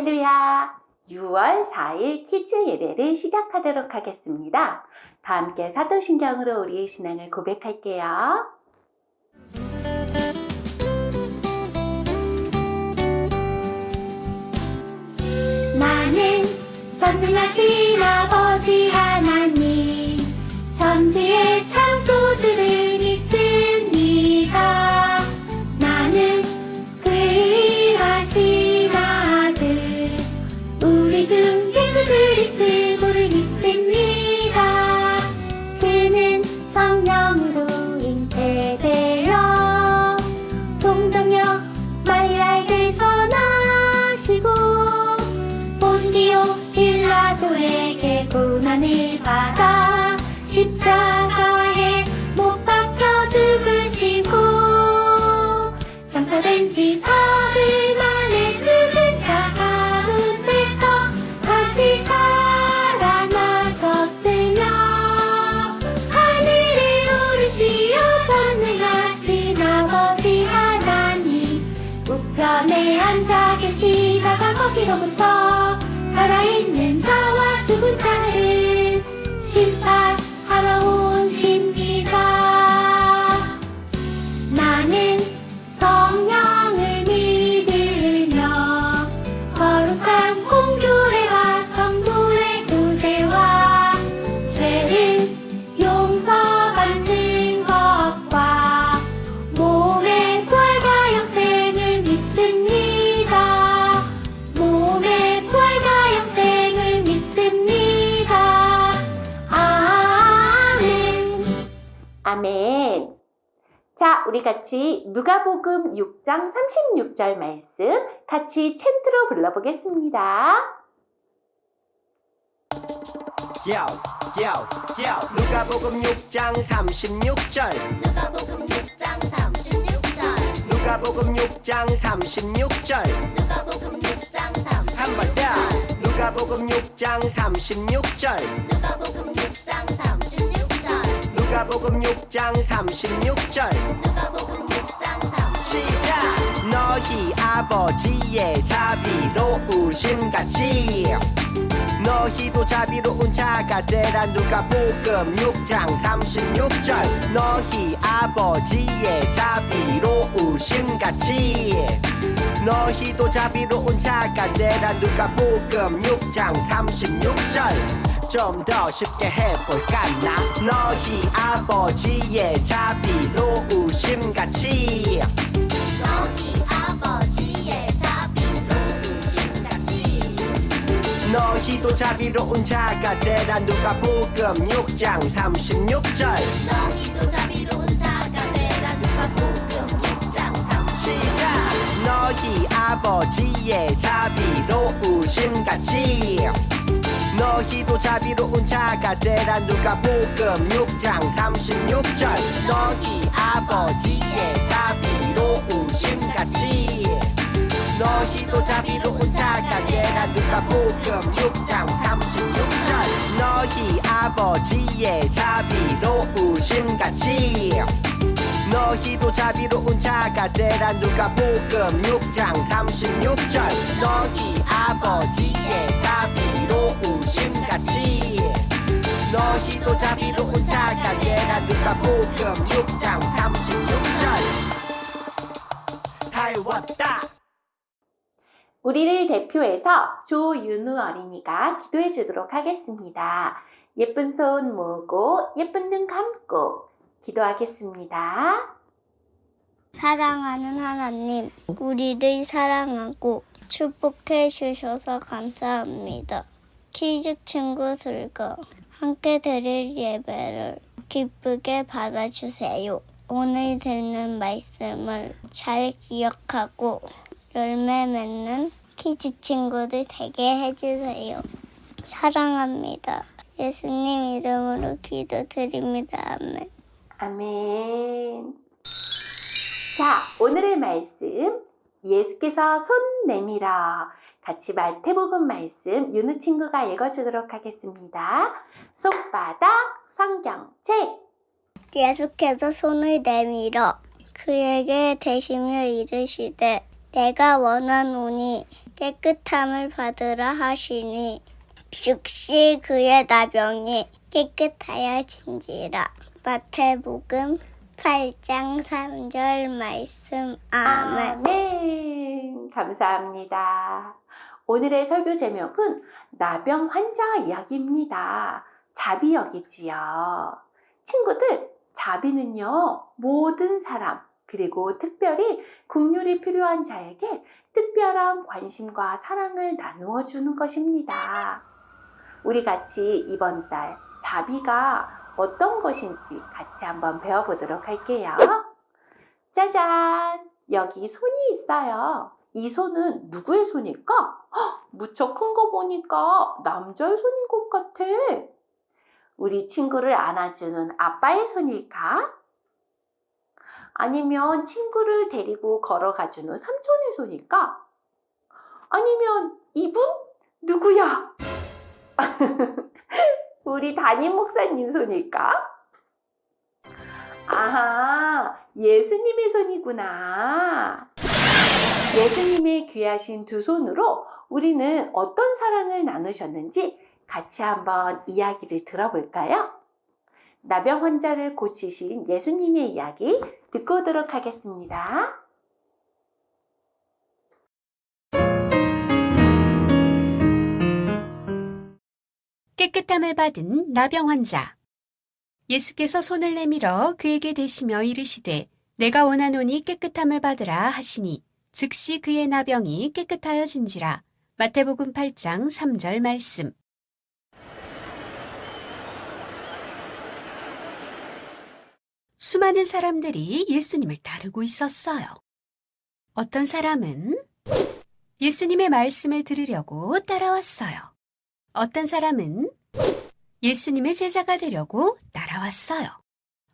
할렐루야! 6월 4일 키즈 예배를 시작하도록 하겠습니다. 다 함께 사도신경으로 우리의 신앙을 고백할게요. 나는 전능하신 아버지 하나님 천지의 같이 누가복음 6장 36절 말씀 같이 챈트로 불러보겠습니다. 요, 요, 요. 누가복음 6장 36절. 누가복음 6장 36절 누가복음 6장 36절. 누가복음 6장 36절 한 번 더. 누가복음 6장 36절. 누가복음 6장 36절 누가복음 6장 36절. 누가복음 6장 36절. 시작. 너희 아버지의 자비로우심 같이. 너희도 자비로운 자가 되라. 누가복음 6장 36절. 너희 아버지의 자비로우심 같이. 너희도 자비로운 자가 되라. 누가복음 6장 36절 좀 더 쉽게 해볼까 나? 너희 아버지의 자비로우심 같이. 너희 아버지의 자비로우심 같이. 너희도 자비로운 자가 되라. 누가복음 6장 36절. 너희도 자비로운 자가 되라. 누가복음 6장 36절. 시작! 너희 아버지의 자비로우심 같이 너희도 자비로운 자가 되라 누가복음 6장 36절. 너희 아버지의 자비로우심 같이. 너희도 자비로운 자가 되라 누가복음 6장 36절. 너희 아버지의 자비로우심 같이. 너희도 자비로운 자가 되라 누가복음 6장 36절. 너희 아버지의 자비로 우심 같이 너희도 자비로운 자가 되라 누가 복음 6장 36절 다 외웠다 우리를 대표해서 조윤우 어린이가 기도해 주도록 하겠습니다. 예쁜 손 모으고 예쁜 눈 감고 기도하겠습니다. 사랑하는 하나님, 우리를 사랑하고 축복해 주셔서 감사합니다. 키즈 친구들과 함께 드릴 예배를 기쁘게 받아주세요. 오늘 듣는 말씀을 잘 기억하고 열매 맺는 키즈 친구들 되게 해주세요. 사랑합니다. 예수님 이름으로 기도드립니다. 아멘. 아멘. 자, 오늘의 말씀. 예수께서 손 내밀어. 같이 마태복음 말씀 윤우 친구가 읽어주도록 하겠습니다. 손바닥 성경책. 예수께서 손을 내밀어 그에게 대시며 이르시되 내가 원하노니 깨끗함을 받으라 하시니 즉시 그의 나병이 깨끗하여진지라 마태복음 8장 3절 말씀 아멘 아멘. 감사합니다. 오늘의 설교 제목은 나병 환자 이야기입니다. 자비역이지요. 친구들, 자비는요, 모든 사람, 그리고 특별히 국률이 필요한 자에게 특별한 관심과 사랑을 나누어 주는 것입니다. 우리 같이 이번 달 자비가 어떤 것인지 같이 한번 배워보도록 할게요. 짜잔! 여기 손이 있어요. 이 손은 누구의 손일까? 헉, 무척 큰 거 보니까 남자의 손인 것 같아. 우리 친구를 안아주는 아빠의 손일까? 아니면 친구를 데리고 걸어가주는 삼촌의 손일까? 아니면 이분? 누구야? 우리 담임 목사님 손일까? 아하, 예수님의 손이구나. 예수님의 귀하신 두 손으로 우리는 어떤 사랑을 나누셨는지 같이 한번 이야기를 들어볼까요? 나병 환자를 고치신 예수님의 이야기 듣고 오도록 하겠습니다. 깨끗함을 받은 나병 환자. 예수께서 손을 내밀어 그에게 대시며 이르시되 내가 원하노니 깨끗함을 받으라 하시니 즉시 그의 나병이 깨끗하여진지라. 마태복음 8장 3절 말씀. 수많은 사람들이 예수님을 따르고 있었어요. 어떤 사람은 예수님의 말씀을 들으려고 따라왔어요. 어떤 사람은 예수님의 제자가 되려고 따라왔어요.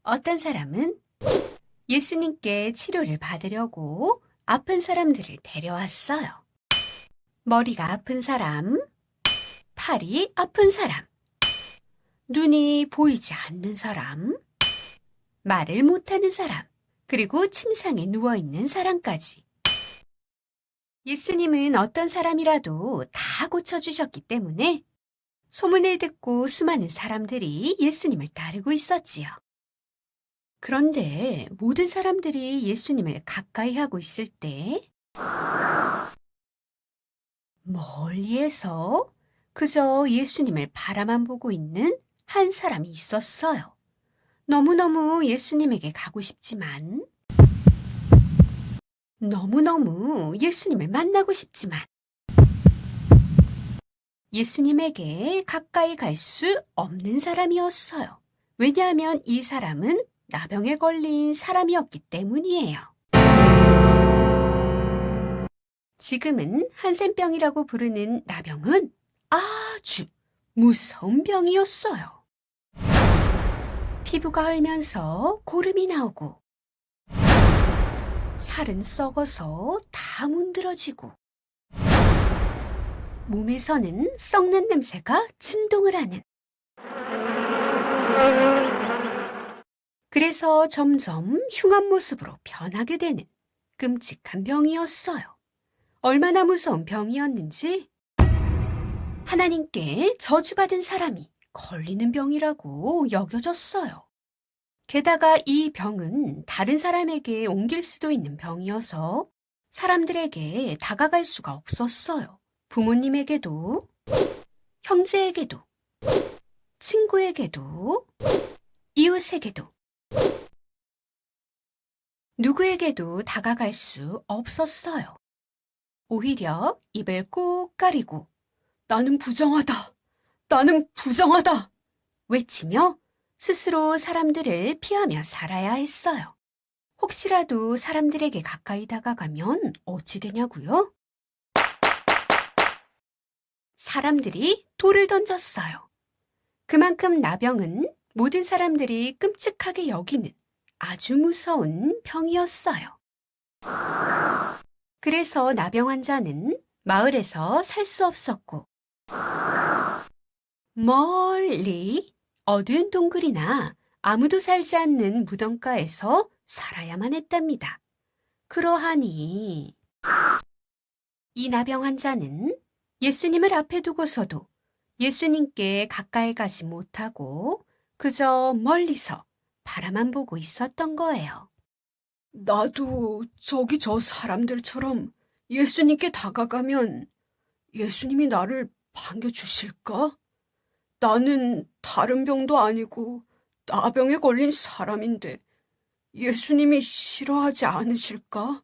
어떤 사람은 예수님께 치료를 받으려고 아픈 사람들을 데려왔어요. 머리가 아픈 사람, 팔이 아픈 사람, 눈이 보이지 않는 사람, 말을 못하는 사람, 그리고 침상에 누워있는 사람까지. 예수님은 어떤 사람이라도 다 고쳐주셨기 때문에 소문을 듣고 수많은 사람들이 예수님을 따르고 있었지요. 그런데 모든 사람들이 예수님을 가까이 하고 있을 때 멀리에서 그저 예수님을 바라만 보고 있는 한 사람이 있었어요. 너무너무 예수님에게 가고 싶지만 너무너무 예수님을 만나고 싶지만 예수님에게 가까이 갈 수 없는 사람이었어요. 왜냐하면 이 사람은 나병에 걸린 사람이었기 때문이에요. 지금은 한센병이라고 부르는 나병은 아주 무서운 병이었어요. 피부가 헐면서 고름이 나오고 살은 썩어서 다 문드러지고 몸에서는 썩는 냄새가 진동을 하는 그래서 점점 흉한 모습으로 변하게 되는 끔찍한 병이었어요. 얼마나 무서운 병이었는지 하나님께 저주받은 사람이 걸리는 병이라고 여겨졌어요. 게다가 이 병은 다른 사람에게 옮길 수도 있는 병이어서 사람들에게 다가갈 수가 없었어요. 부모님에게도, 형제에게도, 친구에게도, 이웃에게도, 누구에게도 다가갈 수 없었어요. 오히려 입을 꾹 가리고 나는 부정하다. 나는 부정하다. 외치며 스스로 사람들을 피하며 살아야 했어요. 혹시라도 사람들에게 가까이 다가가면 어찌 되냐고요? 사람들이 돌을 던졌어요. 그만큼 나병은 모든 사람들이 끔찍하게 여기는 아주 무서운 병이었어요. 그래서 나병 환자는 마을에서 살 수 없었고, 멀리 어두운 동굴이나 아무도 살지 않는 무덤가에서 살아야만 했답니다. 그러하니 이 나병 환자는 예수님을 앞에 두고서도 예수님께 가까이 가지 못하고 그저 멀리서 바라만 보고 있었던 거예요. 나도 저기 저 사람들처럼 예수님께 다가가면 예수님이 나를 반겨주실까? 나는 다른 병도 아니고 나병에 걸린 사람인데 예수님이 싫어하지 않으실까?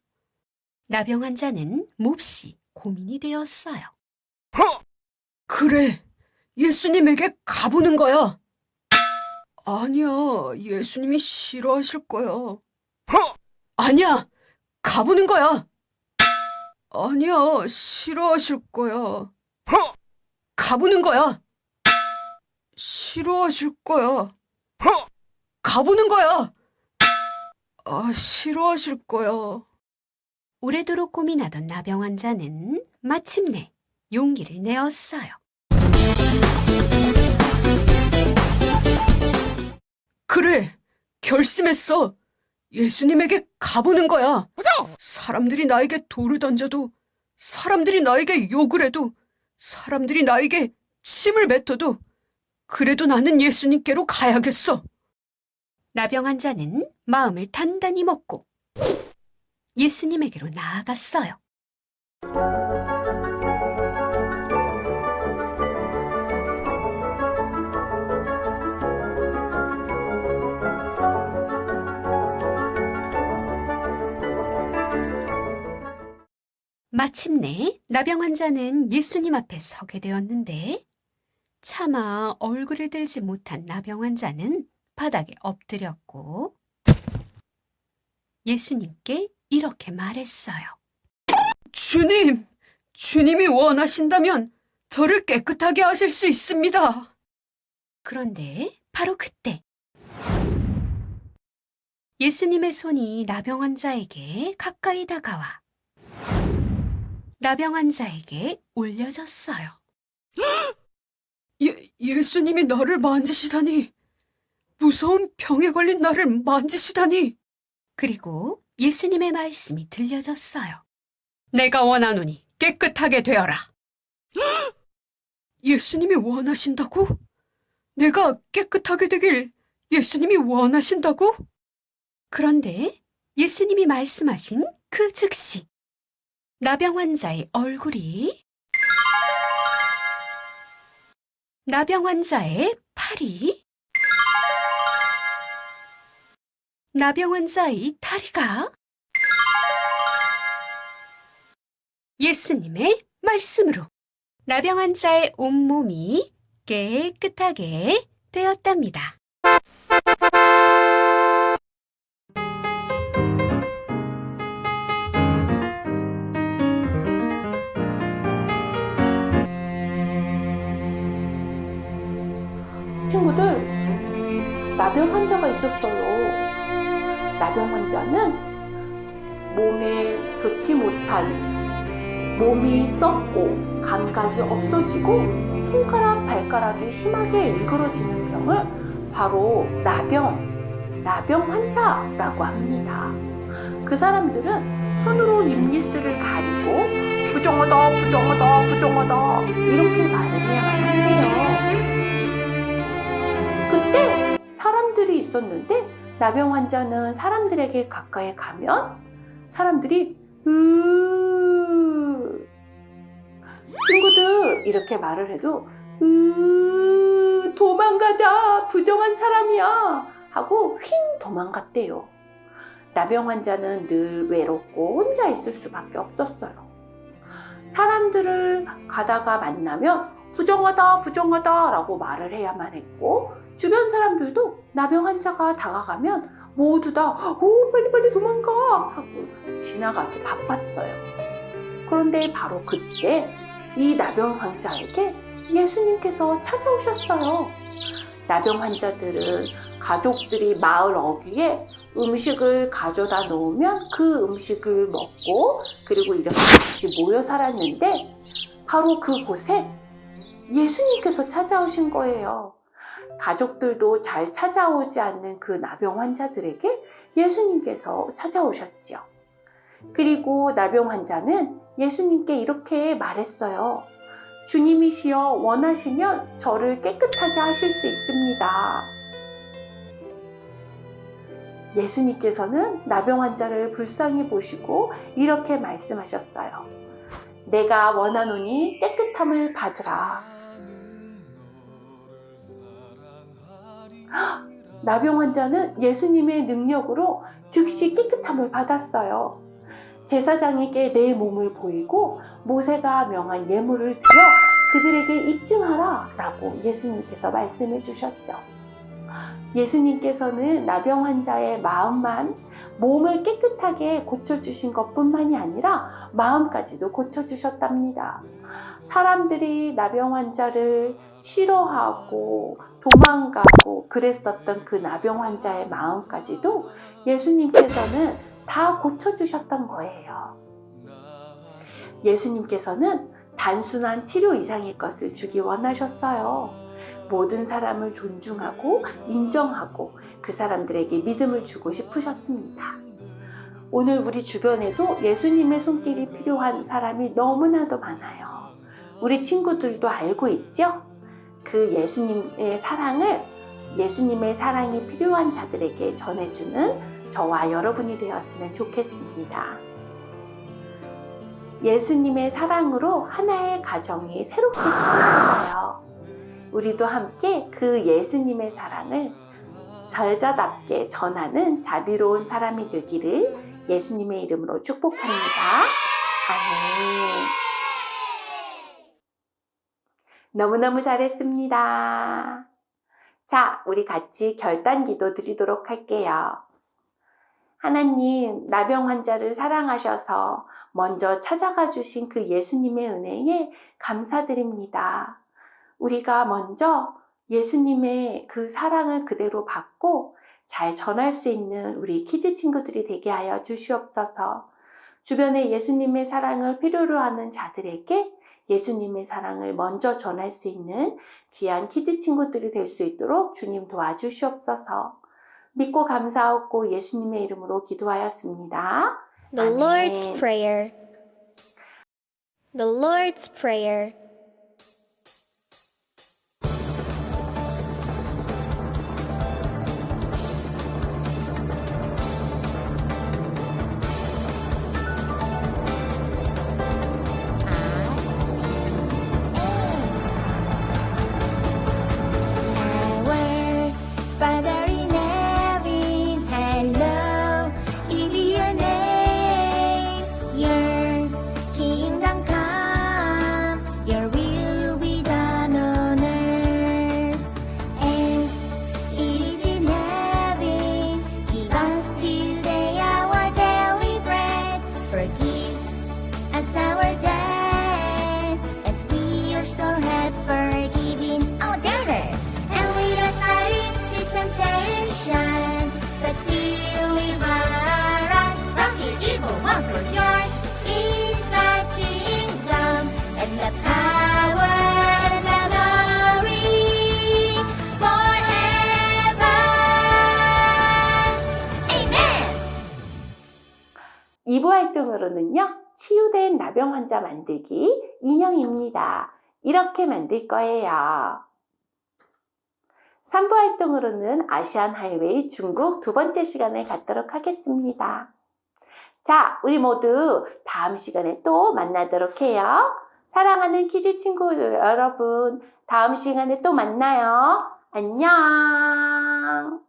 나병 환자는 몹시 고민이 되었어요. 그래, 예수님에게 가보는 거야. 아니야, 예수님이 싫어하실 거야. 아니야, 가보는 거야. 아니야, 싫어하실 거야. 가보는 거야. 싫어하실 거야. 가보는 거야. 아, 싫어하실 거야. 오래도록 고민하던 나병 환자는 마침내 용기를 내었어요. 그래, 결심했어. 예수님에게 가보는 거야. 사람들이 나에게 돌을 던져도, 사람들이 나에게 욕을 해도, 사람들이 나에게 침을 뱉어도, 그래도 나는 예수님께로 가야겠어. 나병 환자는 마음을 단단히 먹고 예수님에게로 나아갔어요. 마침내 나병 환자는 예수님 앞에 서게 되었는데 차마 얼굴을 들지 못한 나병 환자는 바닥에 엎드렸고 예수님께 이렇게 말했어요. 주님, 주님이 원하신다면 저를 깨끗하게 하실 수 있습니다. 그런데 바로 그때 예수님의 손이 나병 환자에게 가까이 다가와 나병 환자에게 올려졌어요. 예, 예수님이 나를 만지시다니. 무서운 병에 걸린 나를 만지시다니. 그리고 예수님의 말씀이 들려졌어요. 내가 원하노니 깨끗하게 되어라. 예수님이 원하신다고? 내가 깨끗하게 되길 예수님이 원하신다고? 그런데 예수님이 말씀하신 그 즉시 나병 환자의 얼굴이? 나병 환자의 팔이? 나병 환자의 다리가? 예수님의 말씀으로 나병 환자의 온몸이 깨끗하게 되었답니다. 몸에 좋지 못한 몸이 썩고 감각이 없어지고 손가락, 발가락이 심하게 일그러지는 병을 바로 나병, 나병 환자라고 합니다. 그 사람들은 손으로 입니스를 가리고 부정하다, 부정하다, 부정하다 이렇게 말을 해야만 한대요. 그때 사람들이 있었는데 나병 환자는 사람들에게 가까이 가면 사람들이 으 친구들 이렇게 말을 해도 으 도망가자 부정한 사람이야 하고 휜 도망갔대요. 나병 환자는 늘 외롭고 혼자 있을 수밖에 없었어요. 사람들을 가다가 만나면 부정하다 부정하다 라고 말을 해야만 했고 주변 사람들도 나병 환자가 다가가면 모두 다, 오, 빨리빨리 도망가! 하고 지나가기 바빴어요. 그런데 바로 그때 이 나병 환자에게 예수님께서 찾아오셨어요. 나병 환자들은 가족들이 마을 어귀에 음식을 가져다 놓으면 그 음식을 먹고 그리고 이렇게 같이 모여 살았는데 바로 그곳에 예수님께서 찾아오신 거예요. 가족들도 잘 찾아오지 않는 그 나병 환자들에게 예수님께서 찾아오셨지요. 그리고 나병 환자는 예수님께 이렇게 말했어요. 주님이시여 원하시면 저를 깨끗하게 하실 수 있습니다. 예수님께서는 나병 환자를 불쌍히 보시고 이렇게 말씀하셨어요. 내가 원하노니 깨끗함을 받으라. 나병 환자는 예수님의 능력으로 즉시 깨끗함을 받았어요. 제사장에게 내 몸을 보이고 모세가 명한 예물을 드려 그들에게 입증하라 라고 예수님께서 말씀해 주셨죠. 예수님께서는 나병 환자의 마음만 몸을 깨끗하게 고쳐주신 것 뿐만이 아니라 마음까지도 고쳐주셨답니다. 사람들이 나병 환자를 싫어하고 도망가고 그랬었던 그 나병 환자의 마음까지도 예수님께서는 다 고쳐주셨던 거예요. 예수님께서는 단순한 치료 이상의 것을 주기 원하셨어요. 모든 사람을 존중하고 인정하고 그 사람들에게 믿음을 주고 싶으셨습니다. 오늘 우리 주변에도 예수님의 손길이 필요한 사람이 너무나도 많아요. 우리 친구들도 알고 있죠? 그 예수님의 사랑을 예수님의 사랑이 필요한 자들에게 전해주는 저와 여러분이 되었으면 좋겠습니다. 예수님의 사랑으로 하나의 가정이 새롭게 변했어요. 우리도 함께 그 예수님의 사랑을 절자답게 전하는 자비로운 사람이 되기를 예수님의 이름으로 축복합니다. 아멘. 너무너무 잘했습니다. 자, 우리 같이 결단 기도 드리도록 할게요. 하나님, 나병 환자를 사랑하셔서 먼저 찾아가 주신 그 예수님의 은혜에 감사드립니다. 우리가 먼저 예수님의 그 사랑을 그대로 받고 잘 전할 수 있는 우리 키즈 친구들이 되게 하여 주시옵소서. 주변에 예수님의 사랑을 필요로 하는 자들에게 예수님의 사랑을 먼저 전할 수 있는 귀한 키즈 친구들이 될 수 있도록 주님 도와주시옵소서. 믿고 감사하고 예수님의 이름으로 기도하였습니다. The 아멘. Lord's Prayer. The Lord's Prayer. 활동으로는요, 치유된 나병 환자 만들기 인형입니다. 이렇게 만들 거예요. 3부 활동으로는 아시안 하이웨이 중국 두 번째 시간을 갖도록 하겠습니다. 자, 우리 모두 다음 시간에 또 만나도록 해요. 사랑하는 키즈 친구 여러분, 다음 시간에 또 만나요. 안녕.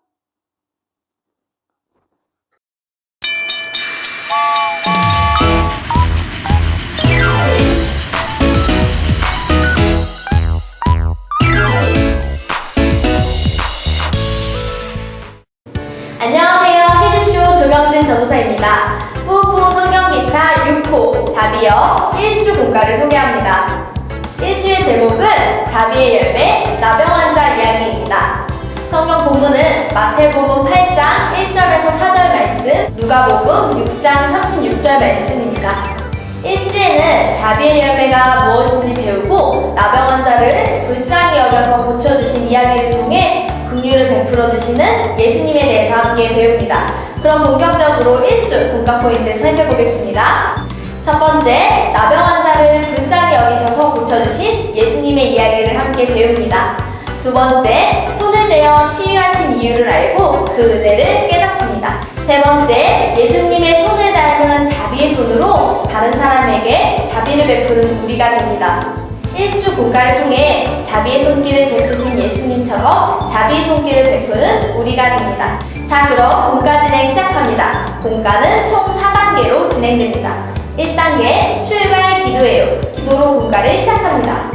말씀입니다. 일주에는 자비의 열매가 무엇인지 배우고 나병 환자를 불쌍히 여겨서 고쳐주신 이야기를 통해 긍휼을 베풀어 주시는 예수님에 대해서 함께 배웁니다. 그럼 본격적으로 1주 공감 포인트 살펴보겠습니다. 첫 번째, 나병 환자를 불쌍히 여기셔서 고쳐주신 예수님의 이야기를 함께 배웁니다. 두 번째, 손을 대어 치유하신 이유를 알고 그 은혜를 깨닫습니다. 세 번째, 예수님의 손을 닮은 자비의 손으로 다른 사람에게 자비를 베푸는 우리가 됩니다. 일주 공가를 통해 자비의 손길을 베푸신 예수님처럼 자비의 손길을 베푸는 우리가 됩니다. 자, 그럼 공가 진행 시작합니다. 공가는 총 4단계로 진행됩니다. 1단계 출발 기도예요. 기도로 공가를 시작합니다.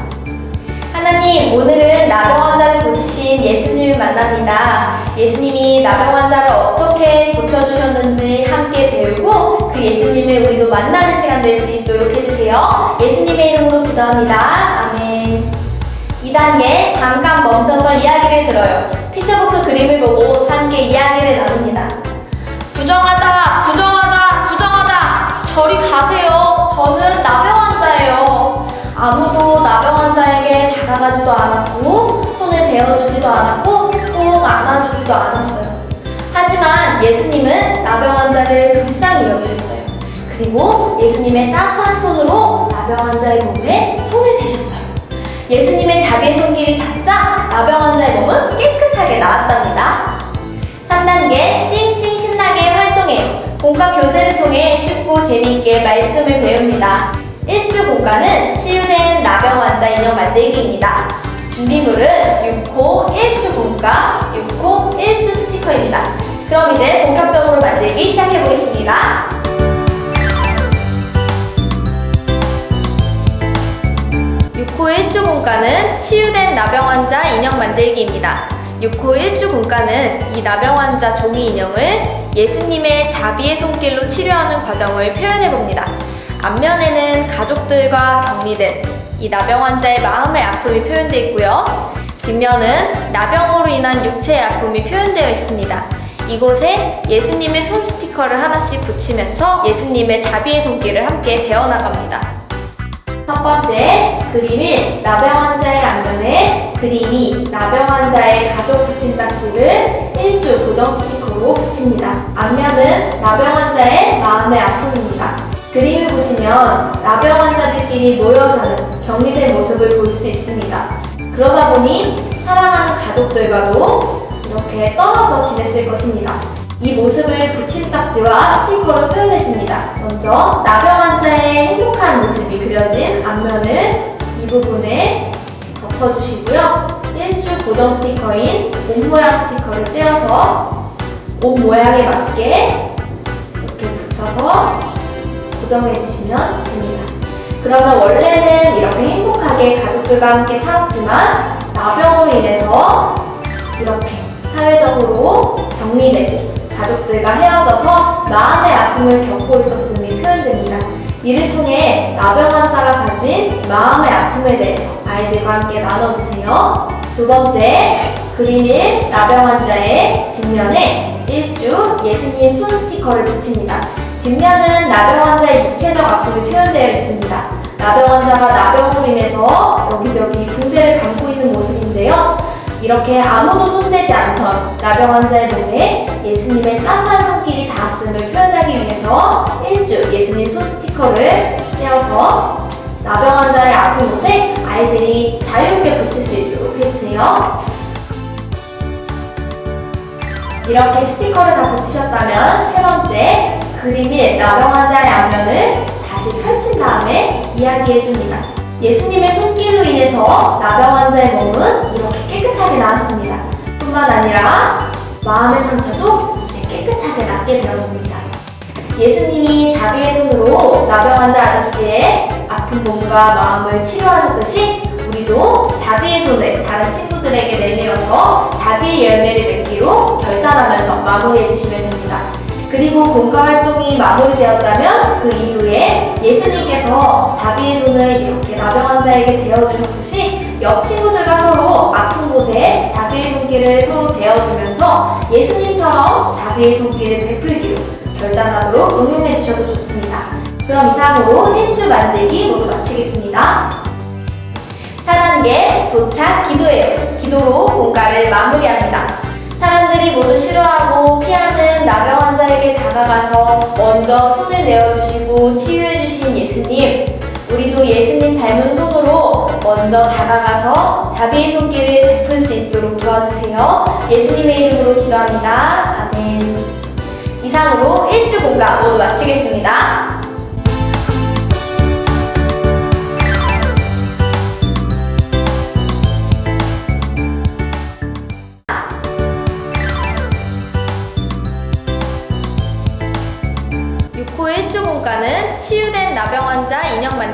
하나님, 오늘은 나병 환자를 고치신 예수님을 만납니다. 예수님이 나병 환자를 어떻게 고쳐주셨는지 함께 배우고 그 예수님을 우리도 만나는 시간 될 수 있도록 해주세요. 예수님의 이름으로 기도합니다. 아멘. 2단계 잠깐 멈춰서 이야기를 들어요. 피처북스 그림을 보고 함께 이야기를 나눕니다. 부정하다, 부정 나병 환자에게 다가가지도 않았고, 손을 대어주지도 않았고, 꼭 안아주지도 않았어요. 하지만 예수님은 나병 환자를 불쌍히 여겨주셨어요. 그리고 예수님의 따스한 손으로 나병 환자의 몸에 손을 대셨어요. 예수님의 자비의 손길이 닿자 나병 환자의 몸은 깨끗하게 나았답니다. 3단계 싱싱 신나게 활동해요. 공과 교제를 통해 쉽고 재미있게 말씀을 배웁니다. 1주 공과는 치유된 나병 환자 인형 만들기입니다. 준비물은 6호 1주 공과 6호 1주 스티커입니다. 그럼 이제 본격적으로 만들기 시작해 보겠습니다. 6호 1주 공과는 치유된 나병 환자 인형 만들기입니다. 6호 1주 공과는 이 나병 환자 종이 인형을 예수님의 자비의 손길로 치료하는 과정을 표현해 봅니다. 앞면에는 가족들과 격리된 이 나병 환자의 마음의 아픔이 표현되어 있고요. 뒷면은 나병으로 인한 육체의 아픔이 표현되어 있습니다. 이곳에 예수님의 손 스티커를 하나씩 붙이면서 예수님의 자비의 손길을 함께 배워나갑니다. 첫 번째 그림인 나병 환자의 앞면에 그림이 나병 환자의 가족 붙임딱지를 1주 고정 스티커로 붙입니다. 앞면은 나병 환자의 마음의 아픔입니다. 그림을 보시면 나병 환자들끼리 모여 사는 격리된 모습을 볼 수 있습니다. 그러다 보니 사랑하는 가족들과도 이렇게 떨어져 지냈을 것입니다. 이 모습을 붙임딱지와 스티커로 표현해줍니다. 먼저 나병 환자의 행복한 모습이 그려진 앞면을 이 부분에 덮어주시고요. 1주 고정 스티커인 옷 모양 스티커를 떼어서 옷 모양에 맞게 이렇게 붙여서 고정해 주시면 됩니다. 그러면 원래는 이렇게 행복하게 가족들과 함께 살았지만 나병으로 인해서 이렇게 사회적으로 격리된 가족들과 헤어져서 마음의 아픔을 겪고 있었음이 표현됩니다. 이를 통해 나병 환자가 가진 마음의 아픔에 대해서 아이들과 함께 나눠주세요. 두 번째, 그림일 나병 환자의 뒷면에 1주 예수님 손 스티커를 붙입니다. 뒷면은 나병 환자의 육체적 아픔이 표현되어 있습니다. 나병 환자가 나병으로 인해서 여기저기 붕대를 감고 있는 모습인데요. 이렇게 아무도 손대지 않던 나병 환자의 몸에 예수님의 따스한 손길이 닿았음을 표현하기 위해서 1주 예수님 손 스티커를 떼어서 나병 환자의 아픈 곳에 아이들이 자유롭게 붙일 수 있도록 해주세요. 이렇게 스티커를 다 붙이셨다면 세 번째 그림일 나병 환자의 앞면을 다시 펼친 다음에 이야기해줍니다. 예수님의 손길로 인해서 나병 환자의 몸은 이렇게 깨끗하게 나았습니다. 뿐만 아니라 마음의 상처도 이제 깨끗하게 낫게 되었습니다. 예수님이 자비의 손으로 나병 환자 아저씨의 아픈 몸과 마음을 치료하셨듯이 우리도 자비의 손을 다른 친구들에게 내밀어서 자비의 열매를 맺기로 결단하면서 마무리해 주시면 됩니다. 그리고 공과 활동이 마무리되었다면 그 이후에 예수님께서 자비의 손을 이렇게 나병 환 자에게 대어주셨듯이 옆 친구들과 서로 아픈 곳에 자비의 손길을 서로 대어주면서 예수님처럼 자비의 손길을 베풀기로 결단하도록 응용해 주셔도 좋습니다. 그럼 이상으로 1주 만들기 모두 마치겠습니다. 4단계 도착 기도예요. 기도로 공과를 마무리합니다. 사람들이 다가가서 먼저 손을 내어주시고 치유해주신 예수님. 우리도 예수님 닮은 손으로 먼저 다가가서 자비의 손길을 베풀 수 있도록 도와주세요. 예수님의 이름으로 기도합니다. 아멘. 이상으로 1주 공과 모두 마치겠습니다.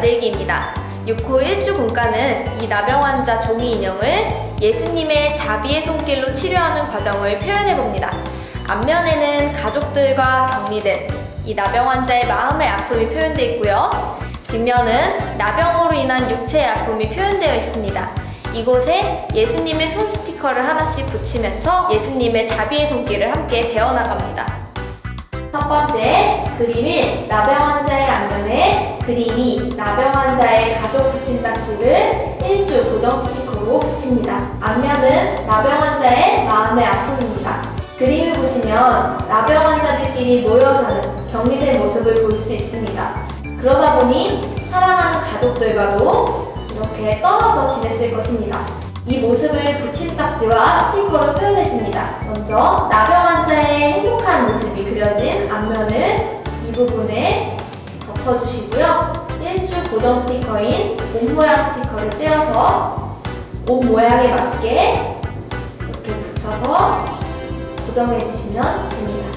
만들기입니다. 6호 1주 공과는 이 나병 환자 종이 인형을 예수님의 자비의 손길로 치료하는 과정을 표현해 봅니다. 앞면에는 가족들과 격리된 이 나병 환자의 마음의 아픔이 표현되어 있고요. 뒷면은 나병으로 인한 육체의 아픔이 표현되어 있습니다. 이곳에 예수님의 손 스티커를 하나씩 붙이면서 예수님의 자비의 손길을 함께 배워나갑니다. 첫 번째 그림 인 나병 환자의 앞면에 그림이 나병 환자의 가족 붙임딱지를 1주 고정 스티커로 붙입니다. 앞면은 나병 환자의 마음의 아픔입니다. 그림을 보시면 나병 환자들끼리 모여 사는 격리된 모습을 볼 수 있습니다. 그러다 보니 사랑하는 가족들과도 이렇게 떨어져 지냈을 것입니다. 이 모습을 붙임딱지와 스티커로 표현해줍니다. 먼저 나병 환자의 행복한 모습이 그려진 앞면을 이 부분에 덮어주시고요. 1주 고정 스티커인 옷 모양 스티커를 떼어서 옷 모양에 맞게 이렇게 붙여서 고정해 주시면 됩니다.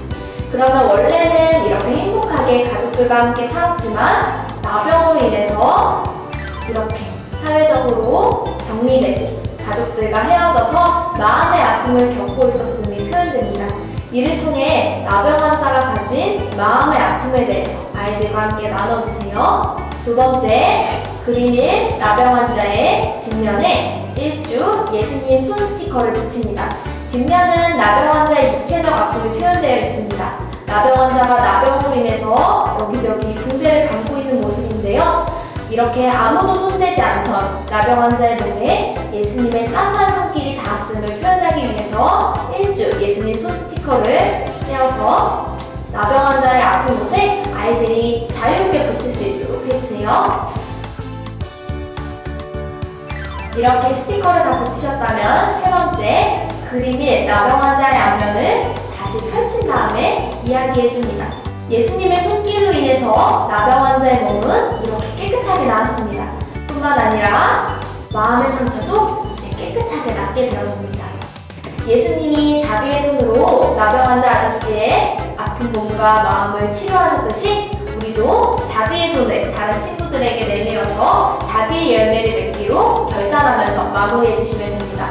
그러면 원래는 이렇게 행복하게 가족들과 함께 살았지만 나병으로 인해서 이렇게 사회적으로 격리되고 가족들과 헤어져서 마음의 아픔을 겪고 있었음이 표현됩니다. 이를 통해 나병 환자가 가진 마음의 아픔에 대해서 아이들과 함께 나눠주세요. 두 번째, 그림일 나병 환자의 뒷면에 1주 예수님 손 스티커를 붙입니다. 뒷면은 나병 환자의 육체적 아픔이 표현되어 있습니다. 나병 환자가 나병으로 인해서 여기저기 붕대를 감고 있는 모습인데요. 이렇게 아무도 손대지 않던 나병 환자의 몸에 예수님의 따스한 손길이 닿았음을 표현하기 위해서 1주 예수님 손 스티커 를 떼어서 나병 환자의 아픈 곳에 아이들이 자유롭게 붙일 수 있도록 해주세요. 이렇게 스티커를 다 붙이셨다면 세 번째 그림일 나병 환자의 앞면을 다시 펼친 다음에 이야기해줍니다. 예수님의 손길로 인해서 나병 환자의 몸은 이렇게 깨끗하게 나았습니다. 뿐만 아니라 마음의 상처도 이제 깨끗하게 낫게 되었습니다. 예수님이 자비의 손으로 나병 환자 아저씨의 아픈 몸과 마음을 치료하셨듯이 우리도 자비의 손을 다른 친구들에게 내밀어서 자비의 열매를 맺기로 결단하면서 마무리해 주시면 됩니다.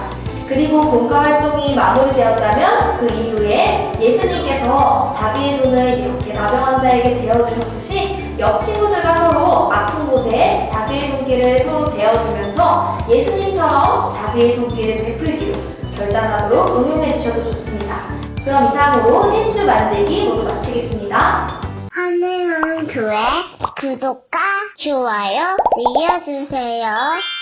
그리고 공과 활동이 마무리되었다면 그 이후에 예수님께서 자비의 손을 이렇게 나병 환자에게 대어주셨듯이 옆 친구들과 서로 아픈 곳에 자비의 손길을 서로 대어주면서 예수님처럼 자비의 손길을 베풀기로 결단하도록 응용해 주셔도 좋습니다. 그럼 이상으로 1주 만들기 모두 마치겠습니다. 하늘은 교회 구독과 좋아요 눌러주세요.